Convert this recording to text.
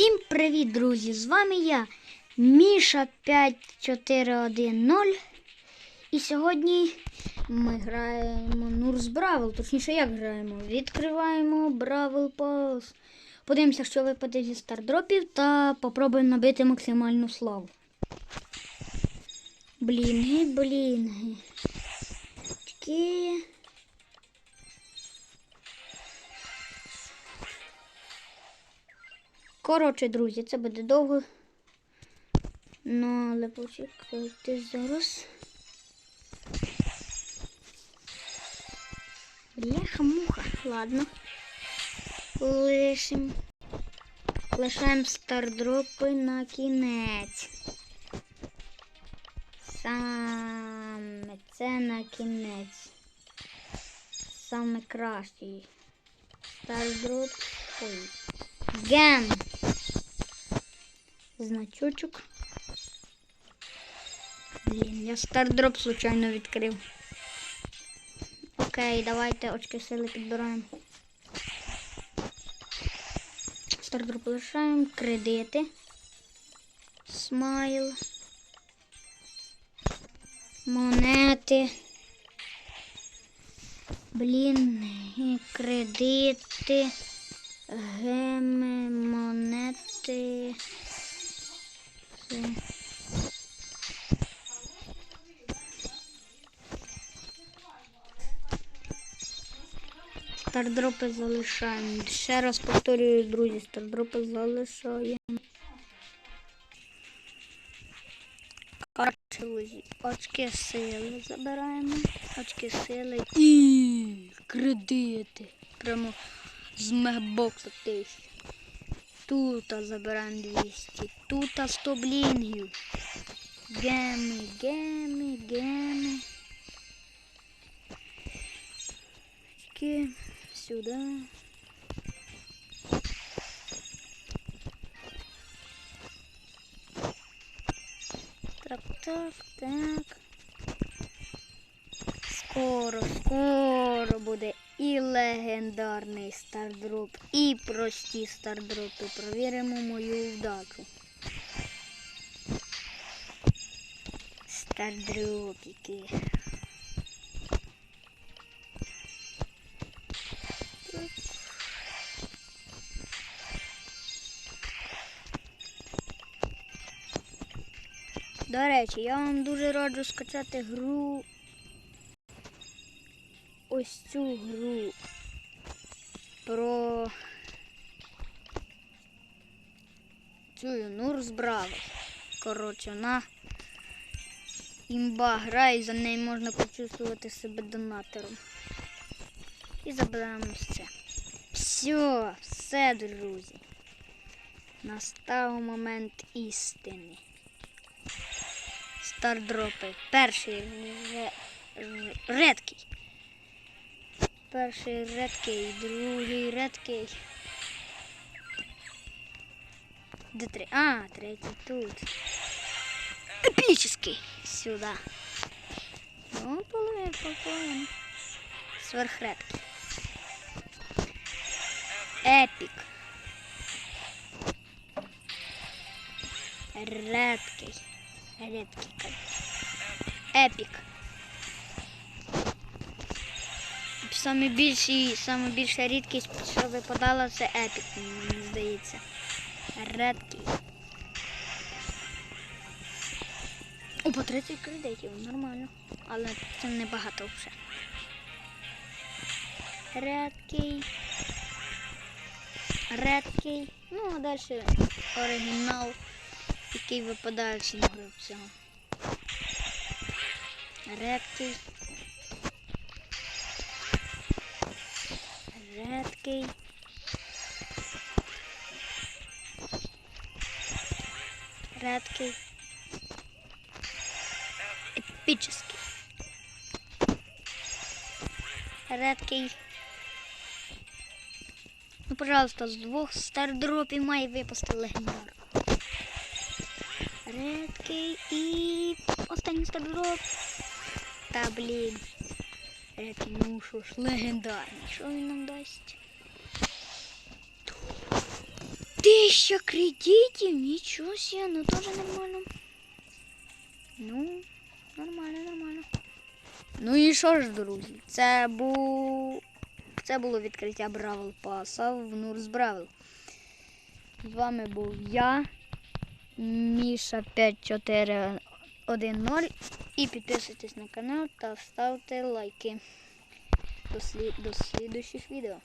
Всім привіт, друзі! З вами я, Міша 5410. І сьогодні ми граємо Нурс Бравл. Точніше, як граємо? Відкриваємо Бравл Пас. Подивимося, що випаде зі стардропів та попробуємо набити максимальну славу. Блінги, блінги. Такі. Коротше, друзі, це буде довго. Ну, але почекайте зараз. Бляха-муха. Ладно. Лишим. Лишаємо стардропи на кінець. Саме це на кінець. Саме кращий. Стардроп. Ген. Значочок. Блін, я стардроп случайно відкрив. Окей, давайте очки сили підбираємо. Стардроп лишаємо. Кредити. Смайл. Монети. Блін, кредити. Геми, монети. Це. Стардропи залишаємо. Ще раз повторюю, друзі, стардропи залишаємо. Друзі, очки сили забираємо. Очки сили і кредити. Прямо з мегбокса тисяч. Тут забираємо 200. Тут 100 блінгів. Геми, геми, геми. Очки сюди. Так, так, так. Скоро, скоро буде і легендарний стардроп, і прості стардропи. Провіримо мою вдачу. Стардропики. До речі, я вам дуже раджу скачати гру. Ось цю гру про цю Нурс Браво. Коротше, вона імба гра і за нею можна почувствувати себе донатором. І забираємо це. Все, все, друзі. Настав момент істини. Стардропи. Перший ре- ре- редкий. Перший редкий, другий редкий. Де три? А, третій тут. Епічний. Сюди. Ну, половина, половина. Сверхредкий. Епік. Редкий. Редкий. Епік. Саме більші, саме більша рідкість, що випадала, це епік, мені здається. Редкий. О, по 30 кредитів, нормально. Але це небагато вже. Редкий. Редкий. Ну, а далі оригінал, який випадає всі на всього. Редкий. Редкий. Редкий. Епический. Редкий. Ну, пожалуйста, з двох стардропів має випасти легендар. Редкий і останній стардроп. Та блін. Редкий, ну що ж, легендарний. Що він нам дасть? Ти Тисяча кредитів, нічого себе, ну теж нормально. Ну, нормально, нормально. Ну і що ж, друзі, це був. Це було відкриття Бравл Паса в Нурс Бравл. З вами був я, Міша 5410. І підписуйтесь на канал та ставте лайки. До слідуючих відео.